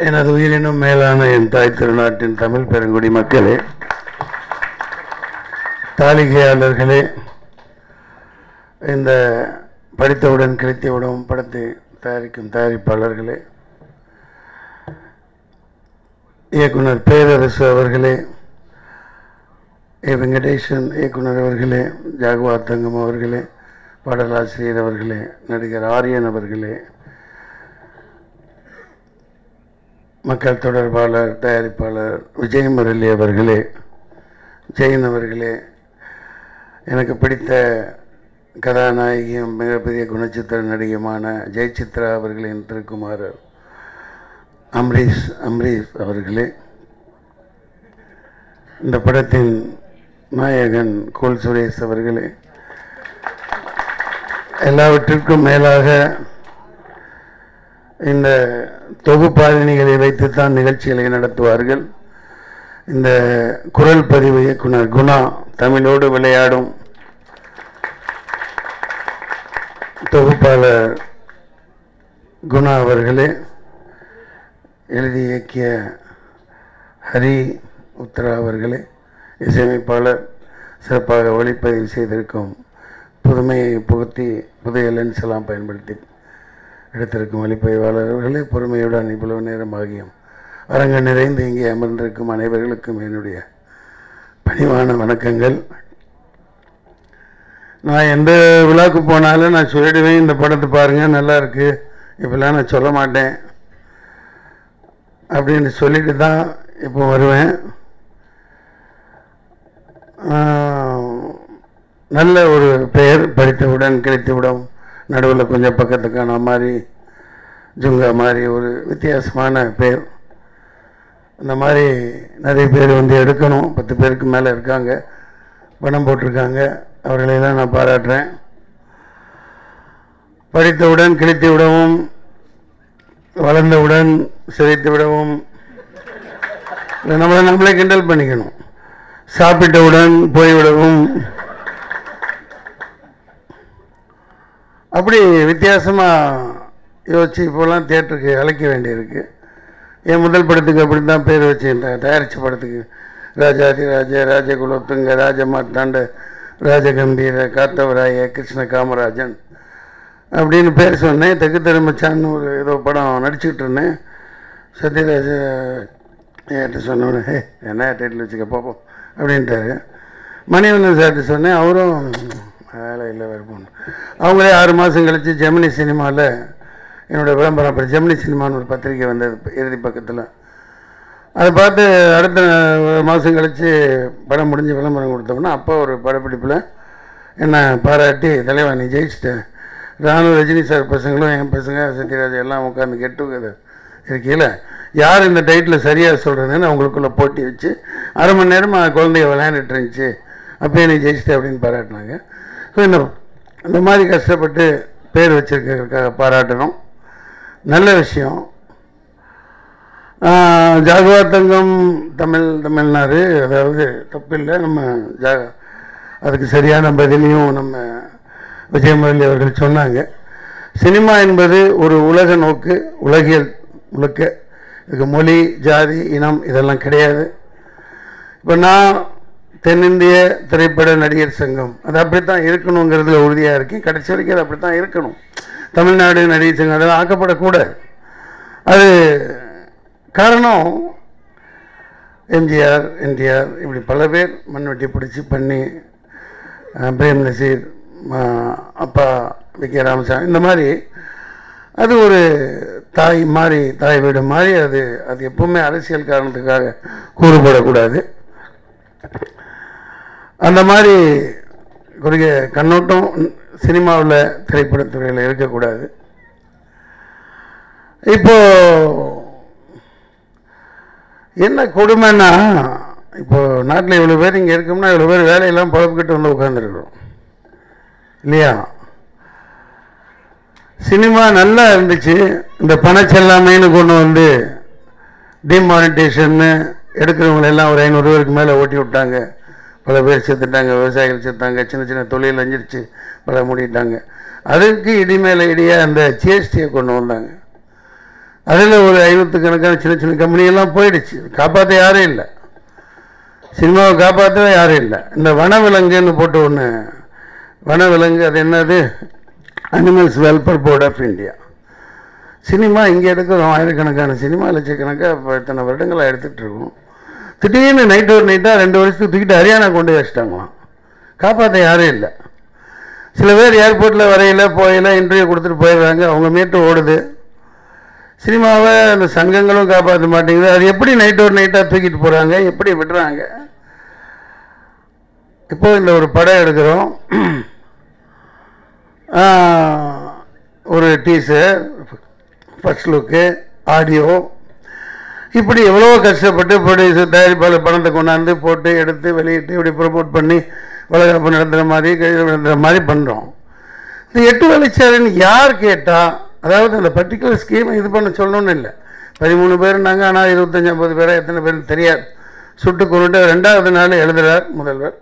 எனது உயிரினும் மேலான என் தாய் திருநாட்டின் தமிழ் பெருங்குடி மக்களே தாளிகையாளர்களே இந்த படித்தவுடன் கிடைத்தவுடன் படத்தை தயாரிக்கும் தயாரிப்பாளர்களே இயக்குனர் பேரரசு அவர்களே ஏ வெங்கடேசன் இயக்குனர் அவர்களே ஜாகுவார் தங்கம் அவர்களே பாடலாசிரியர் அவர்களே நடிகர் ஆரியன் அவர்களே மக்கள் தொடர்பாளர் தயாரிப்பாளர் விஜய் முரளி அவர்களே ஜெயின் அவர்களே எனக்கு பிடித்த கதாநாயகியும் மிகப்பெரிய குணச்சித்திர நடிகையுமான ஜெயசித்ரா அவர்களின் திருக்குமாரர் அம்ரீஷ் அம்ரீஷ் அவர்களே. இந்த படத்தின் நாயகன் கோல் சுரேஷ் அவர்களே. எல்லாவற்றிற்கும் மேலாக இந்த தொகுப்பாளினிகளை வைத்துத்தான் நிகழ்ச்சிகளை நடத்துவார்கள். இந்த குரல் பதிவு இயக்குனர் குணா தமிழோடு விளையாடும் தொகுப்பாளர் குணா அவர்களே எழுதி இயக்கிய ஹரி உத்தரா அவர்களே இசையமைப்பாளர் சிறப்பாக ஒளிப்பதிவு செய்திருக்கும் புதுமையை புகுத்தி புதிய லென்ஸ் எல்லாம் பயன்படுத்தி எடுத்திருக்கும் ஒளிப்பதிவாளர்களே பொறுமையுடன் இவ்வளவு நேரம் ஆகியும் அரங்க நிறைந்து இங்கே அமர்ந்திருக்கும் அனைவர்களுக்கும் என்னுடைய பணிவான வணக்கங்கள். நான் எந்த விழாக்கு போனாலும் நான் சொல்லிடுவேன் இந்த படத்தை பாருங்கள் நல்லா இருக்குது இப்பெல்லாம் நான் சொல்ல மாட்டேன். அப்படின்னு சொல்லிட்டு தான் இப்போ வருவேன். நல்ல ஒரு பெயர் படித்தவுடன் கிடைத்தவுடன் நடுவில் கொஞ்சம் பக்கத்துக்கான மாதிரி ஜுங்கா மாதிரி ஒரு வித்தியாசமான பேர் அந்த மாதிரி நிறைய பேர் வந்து எடுக்கணும். பத்து பேருக்கு மேலே இருக்காங்க. பணம் போட்டிருக்காங்க. அவர்களையெல்லாம் நான் பாராட்டுறேன். படித்தவுடன் கிழித்து விடவும் வளர்ந்தவுடன் சிரித்து விடவும் இல்லை நம்மளை நம்மளே கிண்டல் பண்ணிக்கணும். சாப்பிட்டவுடன் போய்விடவும் அப்படி வித்தியாசமாக யோசிச்சு இப்போலாம் தேட்டருக்கு அழைக்க வேண்டியிருக்கு. என் முதல் படத்துக்கு அப்படி தான் பேர் வச்சுக்கிட்டேன். தயாரித்த படத்துக்கு ராஜாதி ராஜ ராஜகுலோத்துங்க ராஜமார்த்தாண்ட ராஜகம்பீர காத்தவராய கிருஷ்ண காமராஜன் அப்படின்னு பேர் சொன்னேன். தெற்கு திரும்பச்சான்னு ஒரு ஏதோ படம் நடிச்சுக்கிட்டு இருந்தேன். சத்யராஜ என்கிட்ட சொன்னோடனே ஹே என்ன டைட்டில் வச்சுக்க பார்ப்போம் அப்படின்ட்டாரு. மணிவண்ணன் சார்ட்டு சொன்னேன். அவரும் வேலை இல்லை வேறு அவங்களே ஆறு மாதம் கழித்து ஜெமினி சினிமாவில் என்னோடய விளம்பரம் அப்புறம் ஜெமினி சினிமான்னு ஒரு பத்திரிக்கை வந்தது இறுதி பக்கத்தில். அதை பார்த்து அடுத்த மாதம் கழித்து படம் முடிஞ்சு விளம்பரம் கொடுத்தோம்னா அப்போ ஒரு படப்பிடிப்பில் என்னை பாராட்டி தலைவா நீ ஜெயிச்சிட்ட. ராணுவ ரஜினி சார் பசங்களும் என் பசங்க சத்யராஜ் எல்லாம் உட்காந்து கெட் டுகெதர் இருக்கையில் யார் இந்த டைட்டில் சரியாக சொல்கிறதுன்னு அவங்களுக்குள்ளே போட்டி வச்சு அரை மணி நேரமாக குழந்தைய விளையாண்டுட்டு இருந்துச்சு. அப்பயே நீ ஜெயிச்சிட்ட அப்படின்னு பாராட்டினாங்க. ஸோ இந்த இந்த மாதிரி கஷ்டப்பட்டு பேர் வச்சுருக்கிறதுக்காக பாராட்டணும். நல்ல விஷயம். ஆஹ், ஜாகுவார் தங்கம் தமிழ் தமிழ்னாரு அதாவது தப்பில்லை நம்ம ஜா அதுக்கு சரியான பதிலையும் நம்ம விஜயமுரளி அவர்கள் சொன்னாங்க. சினிமா என்பது ஒரு உலக நோக்கு உலகியல் முழுக்க. இதுக்கு மொழி ஜாதி இனம் இதெல்லாம் கிடையாது. இப்போ நான் தென்னிந்திய திரைப்பட நடிகர் சங்கம். அது அப்படித்தான் இருக்கணுங்கிறதுல உறுதியாக இருக்கேன் கடைசி வரைக்கும் அது அப்படித்தான் இருக்கணும். தமிழ்நாடு நடிகர் சங்கம் அதெல்லாம் ஆக்கப்படக்கூடாது. அது காரணம் எம்ஜிஆர் என்டிஆர் இப்படி பல பேர் மண்வெட்டி பிடிச்சி பண்ணி பிரேம் நசீர் அப்பா வி. கே. ராமசாமி இந்த மாதிரி அது ஒரு தாய் மாதிரி தாய் வீடு மாதிரி அது அது எப்பவுமே அரசியல் காரணத்துக்காக கூறுபடக்கூடாது. அந்த மாதிரி குறுகிய கண்ணோட்டம் சினிமாவில் திரைப்படத்துறையில் இருக்கக்கூடாது. இப்போ என்ன கொடுமைன்னா இப்போ நாட்டில் இவ்வளோ பேர் இங்கே இருக்கோம்னா இவ்வளோ பேர் வேலையெல்லாம் புழப்பிக்கிட்டு வந்து உட்காந்துருக்குறோம் இல்லையா? சினிமா நல்லா இருந்துச்சு. இந்த பணச்செல்லாமைன்னு கொண்டு வந்து டிமானிட்டேஷன்னு எடுக்கிறவங்களெல்லாம் ஒரு ஐநூறு பேருக்கு மேலே ஓட்டி விட்டாங்க. பல பேர் செத்துட்டாங்க விவசாயிகள் செத்தாங்க சின்ன சின்ன தொழில் அஞ்சிருச்சு பல மூடிட்டாங்க. அதுக்கு இடி மேலே இடியாக அந்த ஜிஎஸ்டியை கொண்டு வந்தாங்க. அதில் ஒரு ஐநூற்றுக்கணக்கான சின்ன சின்ன கம்பெனியெல்லாம் போயிடுச்சு. காப்பாற்ற யாரும் இல்லை. சினிமாவை காப்பாற்றவே யாரும் இல்லை. இந்த வனவிலங்குன்னு போட்டு ஒன்று வனவிலங்கு அது என்னது? Animals welfare board of India cinema இங்கே எடுக்கிறோம் ஆயிரக்கணக்கான சினிமா லட்சக்கணக்காக இப்போ இத்தனை வருடங்களாக எடுத்துகிட்டு இருக்கோம். திடீர்னு நைட்டு ஒரு நைட்டாக ரெண்டு வருஷத்துக்கு தூக்கிட்டு ஹரியானா கொண்டு வச்சிட்டாங்களாம் காப்பாற்ற யாரும் இல்லை. சில பேர் ஏர்போர்ட்டில் வரையில போயில இன்டர்வியூ கொடுத்துட்டு போயிடுறாங்க. அவங்க மீட்டு ஓடுது. சினிமாவை அந்த சங்கங்களும் காப்பாற்ற மாட்டேங்குது. அது எப்படி நைட் ஒரு நைட்டாக தூக்கிட்டு போகிறாங்க எப்படி விடுறாங்க? இப்போ இந்த ஒரு படம் எடுக்கிறோம். ஒரு டீசர் ஃபர்ஸ்ட் லுக்கு ஆடியோ இப்படி எவ்வளோ கஷ்டப்பட்டு ப்ரொடியூசர் தயாரிப்பாளர் பணத்தை கொண்டாந்து போட்டு எடுத்து வெளியிட்டு இப்படி ப்ரொமோட் பண்ணி வளகாப்பு நடத்துகிற மாதிரி கைது நடத்துகிற மாதிரி பண்ணுறோம் இந்த எட்டு வேலைச்சாரன் யார் கேட்டால் அதாவது அந்த பர்டிகுலர் ஸ்கீமை இது பண்ண சொல்லணும்னு இல்லை. பதிமூணு பேர்னாங்க ஆனால் இருபத்தஞ்சி ஐம்பது பேராக எத்தனை பேர் தெரியாது. சுட்டு கொண்டுட்டு ரெண்டாவது நாள் எழுதுகிறார் முதல்வர்.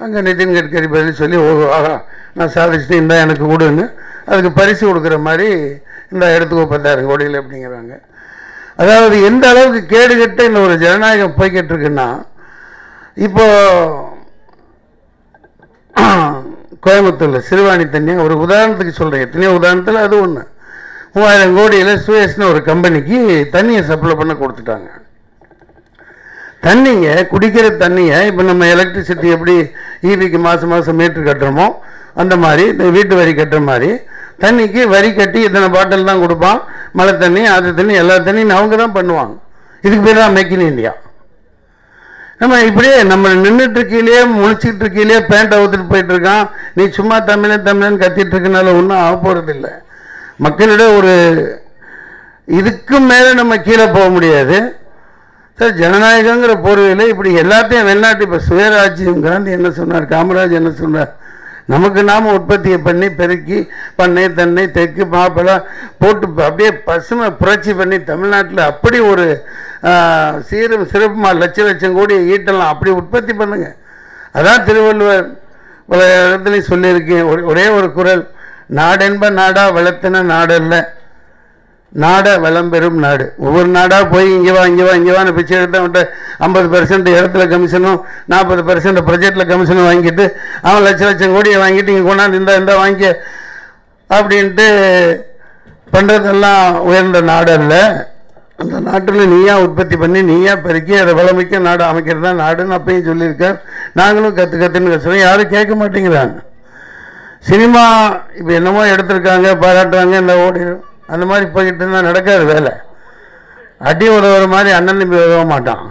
அங்கே நிதின் கட்கரி பதில் சொல்லி ஓ ஆகா நான் சாதிச்சுட்டு இந்த எனக்கு கொடுன்னு அதுக்கு பரிசு கொடுக்குற மாதிரி இந்த எடுத்துக்கோ பத்தாயிரம் கோடியில் அப்படிங்கிறாங்க. அதாவது எந்த அளவுக்கு கேடுகட்ட இந்த ஒரு ஜனநாயகம் போய்கிட்டு இருக்குன்னா இப்போ கோயம்புத்தூரில் சிறுவாணி தண்ணி ஒரு உதாரணத்துக்கு சொல்கிறேன் எத்தனையோ உதாரணத்தில் அது ஒன்று மூவாயிரம் கோடியில் சுயேஷ்னு ஒரு கம்பெனிக்கு தண்ணியை சப்ளை பண்ண கொடுத்துட்டாங்க. தண்ணியை குடிக்கிற தண்ணியை இப்போ நம்ம எலக்ட்ரிசிட்டி எப்படி ஈபிக்கு மாதம் மாதம் மீட்ரு கட்டுறோமோ அந்த மாதிரி இந்த வீட்டு வரி கட்டுற மாதிரி தண்ணிக்கு வரி கட்டி இத்தனை பாட்டில் தான் கொடுப்பான்? மழை தண்ணி அது தண்ணி எல்லா தண்ணியும் அவங்க தான் பண்ணுவாங்க. இதுக்கு பேர் தான் மேக் இன் இந்தியா நம்ம இப்படியே நம்ம நின்றுட்டு இருக்கையிலேயே முழிச்சிக்கிட்டு இருக்கையிலேயே பேண்ட் அவுத்துட்டு போயிட்டு இருக்கான். நீ சும்மா தமிழன் தமிழன் கத்திட்டு இருக்கனால ஒன்றும் ஆக போகிறது இல்லை. மக்களிட ஒரு இதுக்கு மேலே நம்ம கீழே போக முடியாது. சார் ஜனநாயகங்கிற போர்வையில் இப்படி எல்லாத்தையும் வெளிநாட்டு இப்போ சுயராஜ்யம் காந்தி என்ன சொன்னார் காமராஜ் என்ன சொன்னார் நமக்கு நாம் உற்பத்தியை பண்ணி பெருக்கி பண்ணை தென்னை தெற்கு மாப்பிளம் போட்டு அப்படியே பசுமை புரட்சி பண்ணி தமிழ்நாட்டில் அப்படி ஒரு சீரும் சிறப்புமா லட்ச லட்சம் கோடி ஈட்டலாம் அப்படி உற்பத்தி பண்ணுங்க. அதான் திருவள்ளுவர் பல இடத்துலையும் சொல்லியிருக்கேன் ஒரே- ஒரு குரல் நாடென்ப நாடா வளர்த்தன நாடல்ல. நாட வளம் பெறும் நாடு. ஒவ்வொரு நாடாக போய் இங்கே வா இங்கே வா இங்கே வான்னு பிச்சை எடுத்து அவன்கிட்ட ஐம்பது பெர்சன்ட் இடத்துல கமிஷனும் நாற்பது பர்சன்ட் ப்ரொஜெக்டில் கமிஷனும் வாங்கிட்டு அவன் லட்ச லட்சம் கோடியை வாங்கிட்டு இங்கே கொண்டாந்து இந்த இந்த வாங்கி அப்படின்ட்டு பண்ணுறதெல்லாம் உயர்ந்த நாடு அல்ல அந்த நாட்டில் நீயா உற்பத்தி பண்ணி நீயா பெருக்கி அதை வளமிக்க நாடு அமைக்கிறது தான் நாடுன்னு அப்பயும் சொல்லியிருக்கார். நாங்களும் கற்று கற்றுன்னு கற்றுறோம் யாரும் கேட்க மாட்டேங்கிறாங்க. சினிமா இப்போ என்னமோ எடுத்திருக்காங்க பாராட்டுறாங்க இந்த ஓடி அந்த மாதிரி போய்கிட்டு இருந்தால் நடக்காது வேலை. அடி உதவுற மாதிரி அண்ணன் தம்பி உதவ மாட்டான்.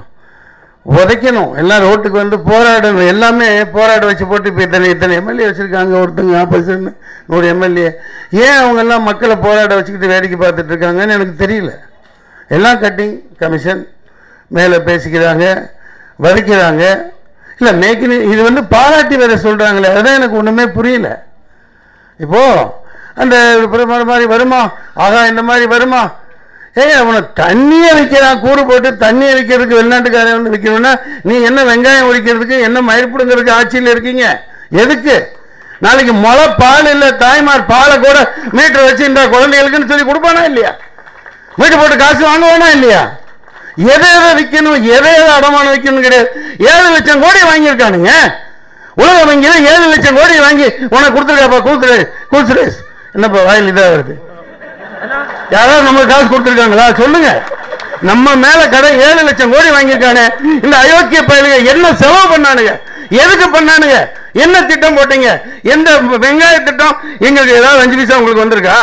உதைக்கணும். எல்லாம் ரோட்டுக்கு வந்து போராடணும். எல்லாமே போராட வச்சு போட்டு இப்போ இத்தனை இத்தனை எம்எல்ஏ வச்சுருக்காங்க ஒருத்தங்க ஆப்போசிட்னு நூறு எம்எல்ஏ ஏன் அவங்கெல்லாம் மக்களை போராட வச்சுக்கிட்டு வேடிக்கை பார்த்துட்டு இருக்காங்கன்னு எனக்கு தெரியல. எல்லாம் கட்டிங் கமிஷன் மேலே பேசிக்கிறாங்க வதைக்கிறாங்க. இல்லை மேக்கினி இது வந்து பாராட்டி வேற சொல்கிறாங்களே அதுதான் எனக்கு ஒன்றுமே புரியல. இப்போது அந்த மாதிரி வருமா? ஆகா இந்த மாதிரி வருமா? ஏய் அவனை தண்ணியை விற்கிறான் கூறு போட்டு தண்ணியை விற்கிறதுக்கு வெளிநாட்டுக்காரன் வந்து விற்கணும்னா நீ என்ன வெங்காயம் உரிக்கிறதுக்கு என்ன மயிர்ப்பிடுங்கிறதுக்கு ஆட்சியில் இருக்கீங்க? எதுக்கு? நாளைக்கு முளை பால் இல்லை தாய்மார் பாலை கூட மீட்டர் வச்சு இந்த குழந்தைகளுக்குன்னு சொல்லி கொடுப்பானா இல்லையா? மீட்டர் போட்டு காசு வாங்குவானா இல்லையா? எதை எதை விற்கணும் எதை எதை அடமானம் விற்கணும் கிடையாது. ஏழு லட்சம் கோடி வாங்கியிருக்கானுங்க. உலக வங்கியில் ஏழு லட்சம் கோடி வாங்கி உனக்கு கொடுத்துருக்காப்பா கொடுத்துரு கொடுத்துரு. என்னப்பா வாயில் இதாக வருது? யாராவது நம்மளுக்கு காசு கொடுத்துருக்காங்களா? சொல்லுங்க. நம்ம மேல கடை ஏழு லட்சம் கோடி வாங்கியிருக்கானே. இந்த அயோக்கிய பயலுங்க என்ன செலவு பண்ணானுங்க? எதுக்கு பண்ணானுங்க? என்ன திட்டம் போட்டீங்க? எந்த வெங்காய திட்டம்? எங்களுக்கு ஏதாவது அஞ்சு பைசா உங்களுக்கு வந்திருக்கா?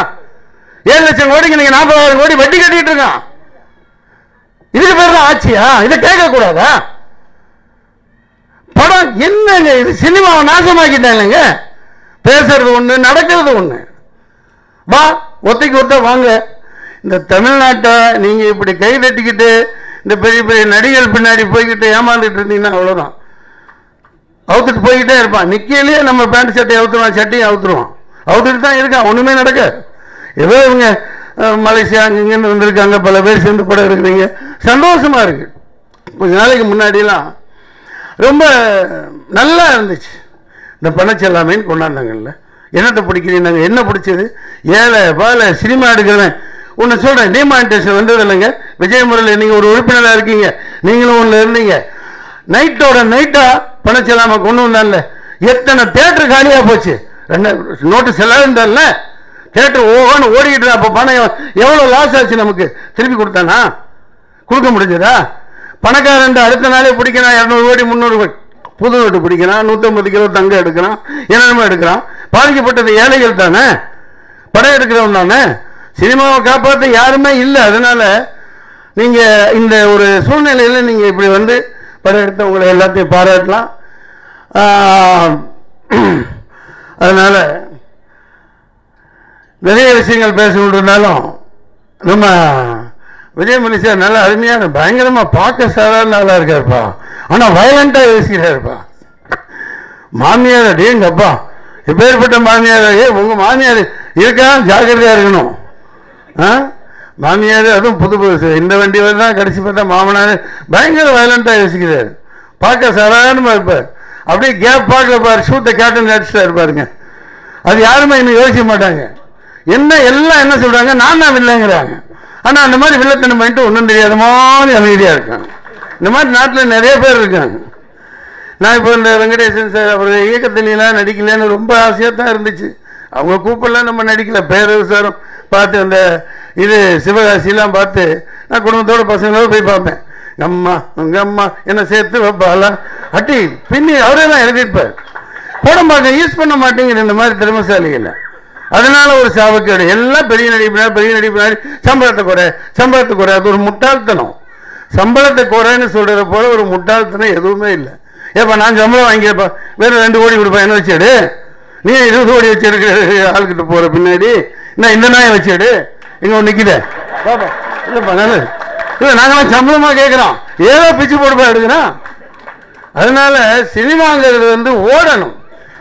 ஏழு லட்சம் கோடிக்கு நீங்க நாற்பதாயிரம் கோடி வட்டி கட்டிட்டு இருக்கான். இதுக்கு பேர் தான் ஆட்சியா? இதை கேட்க கூடாதா படம் என்னங்க இது? சினிமாவை நாசமாக்கிட்டாங்க பேசுறது ஒண்ணு நடக்கிறது ஒண்ணு. வா ஒத்தைக்கு ஒத்த வாங்க. இந்த தமிழ்நாட்டை நீங்கள் இப்படி கை தட்டிக்கிட்டு இந்த பெரிய பெரிய நடிகர் பின்னாடி போய்கிட்டு ஏமாந்துட்டு இருந்தீங்கன்னா அவ்வளோதான் அவுத்துட்டு போய்கிட்டே இருப்பான். நிக்கையிலேயே நம்ம பேண்ட் சட்டையை அவுத்துருவான் சட்டையும் அவுத்துருவான். அவுத்துட்டு தான் இருக்கான் ஒன்றுமே நடக்க. ஏதோ இவங்க மலேசியா அங்கங்கன்னு வந்திருக்காங்க. பல பேர் சேர்ந்து படம் இருக்கிறீங்க. சந்தோஷமா இருக்கு. கொஞ்ச நாளைக்கு முன்னாடிலாம் ரொம்ப நல்லா இருந்துச்சு. இந்த பணச்செல்லாமைன்னு கொண்டாந்தாங்கல்ல என்னத்தை பிடிக்கிறீங்க? என்ன பிடிச்சது? ஏழை பால சினிமா எடுக்கிறவன். ஒன்று சொல்கிறேன் டிமானிட்டேஷன் வந்தது இல்லைங்க. விஜய் முறையில் நீங்கள் ஒரு உறுப்பினராக இருக்கீங்க. நீங்களும் ஒன்று இருந்தீங்க. நைட்டோட நைட்டாக பணச்செல்லாம கொண்டு வந்தான்ல. எத்தனை தேட்டர் காலியாக போச்சு? ரெண்டு நோட்டு செல்லாதுன்றல்ல தேட்டர் ஓகோன்னு ஓடிக்கிட்டு அப்போ பணம் எவ்வளோ லாஸ் ஆச்சு நமக்கு? திருப்பி கொடுத்தானா? கொடுக்க முடிஞ்சதா? பணக்காரன் அடுத்த நாளே பிடிக்கிறான் இரநூறு கோடி முந்நூறு கோடி. புது நோட்டு பிடிக்கிறான் நூற்றம்பது கிலோ தங்கம் எடுக்கிறான் என்னென்னமோ எடுக்கிறான். பாதிக்கப்பட்டது ஏழைகள் தானே? படம் எடுக்கிறவன் தானே? சினிமாவை காப்பாற்ற யாருமே இல்லை. அதனால நீங்கள் இந்த ஒரு சூழ்நிலையில் நீங்கள் இப்படி வந்து படம் எடுத்தவங்களை எல்லாத்தையும் பாராட்டலாம். அதனால் நிறைய விஷயங்கள் பேசணுன்றனாலும் நம்ம விஜய் மனுஷன் நல்லா அருமையான பயங்கரமாக பார்க்க சாதாரண நல்லா இருக்காருப்பா. ஆனால் வயலண்ட்டாக யோசிக்கிறாருப்பா மாமியார் அப்படியேங்கப்பா எப்பேற்பட்ட மாமியார் ஏ உங்க மாமியார் இருக்கா? ஜாக்கிரதையா இருக்கணும். ஆ? மாமியார் அதுவும் புது புதுசு இந்த வண்டி தான் கடைசி பார்த்தா மாமனார் பயங்கர வயலண்டா யோசிக்கிறாரு. பார்க்க சாதாரணமா இருப்பார். அப்படியே கேப் பார்க்கல பாரு ஷூட்டை கேட்டன் அடிச்சுட்டா இருப்பாருங்க அது யாருமே இன்னும் யோசிக்க மாட்டாங்க. என்ன எல்லாம் என்ன சொல்றாங்க? நான் தான் இல்லைங்கிறாங்க ஆனா அந்த மாதிரி வில்லத்தனம் பண்ணிட்டு ஒன்றும் தெரியாத மாதிரி அமைதியா இருக்காங்க. இந்த மாதிரி நாட்டில் நிறைய பேர் இருக்காங்க. நான் இப்போ இந்த வெங்கடேசன் சார் அவர் இயக்கத்திலாம் நடிக்கலன்னு ரொம்ப ஆசையாக தான் இருந்துச்சு. அவங்க கூப்பிடலாம் நம்ம நடிக்கல. பேரவு சாரும் பார்த்து அந்த இது சிவகாசிலாம் பார்த்து நான் குடும்பத்தோட பசங்களோட போய் பார்ப்பேன். அம்மா உங்கள் அம்மா என்ன சேர்த்து வைப்பாளா? அட்டி பின்னி அவரே தான் எழுதியிருப்பார். போட மாட்டேன் யூஸ் பண்ண மாட்டேங்கிற இந்த மாதிரி திறமசாலிகளை அதனால ஒரு சாவக்கேடு எல்லாம் பெரிய நடிப்பினார் பெரிய நடிப்பினார் சம்பளத்தை குறை சம்பளத்தை குறை. அது ஒரு முட்டாள்தனம். சம்பளத்தை குறைன்னு சொல்றது போல ஒரு முட்டாள்தனம் எதுவுமே இல்லை. ஏப்பா நான் சம்பளம் வாங்கிப்பா வெறும் ரெண்டு கோடி கொடுப்பா. என்ன வச்சேடு நீ இருபது கோடி வச்சிருக்க ஆளுக்கிட்ட போற பின்னாடி நான் இந்த நாயை வச்சேடு இங்க ஒன்று நிக்குதே. பாப்பா இல்லப்பா நல்லது இல்லை. நாங்களாம் சம்பளமா கேட்குறோம் ஏதோ பிச்சு போடுப்பா எடுக்கிறோம். அதனால சினிமாங்கிறது வந்து ஓடணும்.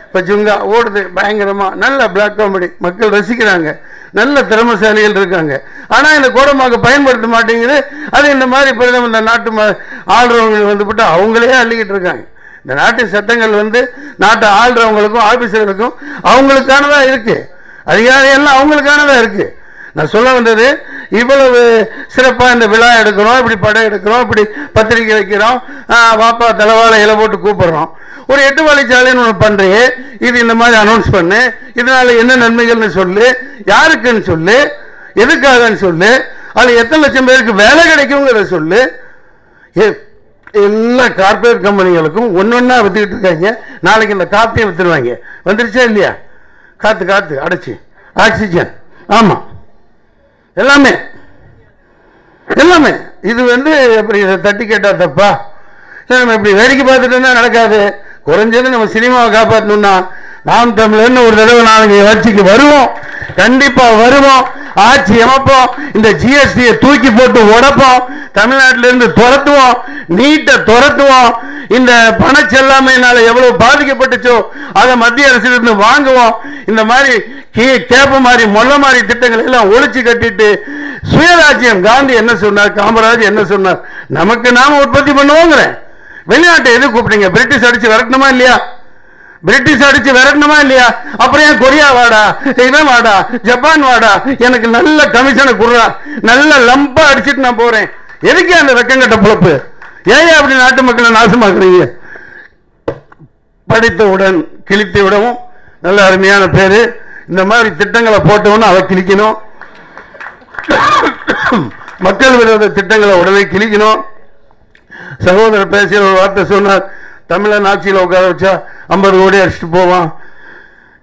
இப்போ ஜுங்கா ஓடுது. பயங்கரமா நல்ல பிளாக் காமெடி மக்கள் ரசிக்கிறாங்க. நல்ல திறமசாலிகள் இருக்காங்க. ஆனா இந்த கோடமாக பயன்படுத்த மாட்டேங்குது. அது இந்த மாதிரி பிரதமர் இந்த நாட்டு ம- ஆள்றவங்க வந்துவிட்டு அவங்களே அள்ளிக்கிட்டு இருக்காங்க. இந்த நாட்டு சட்டங்கள் வந்து நாட்டை ஆள்றவங்களுக்கும் ஆபீசர்களுக்கும் அவங்களுக்கானதா இருக்கு. அதிகாரி எல்லாம் அவங்களுக்கானதா இருக்கு. நான் சொல்ல வந்தது இவ்வளவு சிறப்பாக இந்த விழா எடுக்கிறோம் இப்படி படம் எடுக்கிறோம் இப்படி பத்திரிக்கை வைக்கிறோம் வாப்பா தலைவாழை இலை போட்டு கூப்பிடுறோம். ஒரு எட்டு வழிச்சாலைன்னு ஒன்று பண்ணுறியே இது இந்த மாதிரி அனௌன்ஸ் பண்ணு இதனால என்ன நன்மைகள்னு சொல்லு யாருக்குன்னு சொல்லு எதுக்காகன்னு சொல்லு அதில் எத்தனை லட்சம் பேருக்கு வேலை கிடைக்குங்கிறத சொல்லு. எல்லா கார்பரேட் கம்பெனிகளுக்கும் ஒன்னொன்னா வித்துக்கிட்டு இருக்காங்க. நாளைக்கு இந்த காத்தையும் வித்துருவாங்க. வந்துருச்சா இல்லையா? காத்து காத்து அடைச்சி. ஆக்சிஜன். ஆமா. எல்லாமே. எல்லாமே. இது வந்து எப்படி இதை தட்டி கேட்டா தப்பா? இல்லை நம்ம இப்படி வேடிக்கை பார்த்துட்டு இருந்தா நடக்காது. குறைஞ்சது நம்ம சினிமாவை காப்பாற்றணும்னா நாம் தமிழர்னு ஒரு தடவை நாளைக்கு வச்சுக்கு வருவோம். கண்டிப்பா வருவோம். ஆட்சி அமைப்போம். இந்த ஜிஎஸ்டியை தூக்கி போட்டு உடப்போம். தமிழ்நாட்டிலிருந்து துரத்துவோம். நீட்டை துரத்துவோம். இந்த பணச்செல்லாமையினால எவ்வளவு பாதிக்கப்பட்டுச்சோ அதை மத்திய அரசிலிருந்து வாங்குவோம். இந்த மாதிரி கே- கேப்ப மாதிரி மொல்ல மாதிரி திட்டங்களை எல்லாம் ஒழிச்சு கட்டிட்டு சுயராஜ்யம் காந்தி என்ன சொன்னார் காமராஜ் என்ன சொன்னார் நமக்கு நாம உற்பத்தி பண்ணுவோங்கிறேன் வெளிநாட்டை எது கூப்பிட்டீங்க? பிரிட்டிஷ் அடிச்சு விரட்டணுமா இல்லையா? பிரிட்டிஷ் அடிச்சு விரட்டணுமா இல்லையா? அப்புறம் ஏன் கொரியா வாடா? இவன் வாடா? ஜப்பான் வாடா? எனக்கு நல்ல கமிஷனை குடுறா. நல்ல லம்பா அடிச்சிட்டு நான் போறேன். எதுக்கு அந்த வெக்கங்கட்ட பொழப்பு? ஏன் அப்படி நாட்டு மக்களை நாசமாக்குறீங்க? படித்தவுடன் கிழித்து விடவும் நல்ல அருமையான பேரு. இந்த மாதிரி திட்டங்களை போட்டவொன்னு அவ கிழிக்கணும். மக்கள் விரோத திட்டங்களை உடனே கிழிக்கணும். சகோதரர் பேசிய ஒரு வார்த்தை சொன்னார். தமிழன் ஆட்சியில் உட்கார வச்சா ஐம்பது கோடி அடிச்சுட்டு போவான்.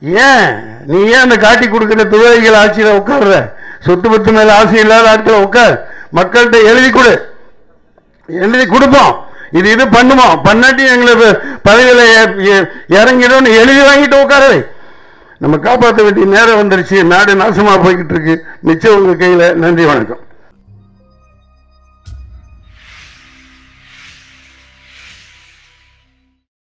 ஏன்? நீ ஏன் அந்த காட்டி கொடுக்குற துறைகள் ஆட்சியில் உட்கார்ற? சொத்து பத்து மேல ஆசை இல்லாத ஆட்களை உட்கார். மக்கள்கிட்ட எழுதி கொடு. எழுதி கொடுப்போம். இது இது பண்ணுவோம். பண்ணாட்டி எங்களை பதவியில் இறங்கிடும் எழுதி வாங்கிட்டு உட்காரவை நம்ம காப்பாற்ற வேண்டிய நேரம் வந்துருச்சு. நாடு நாசமாக போய்கிட்டு இருக்கு. மிச்சம் உங்கள் கையில் நன்றி வணக்கம்.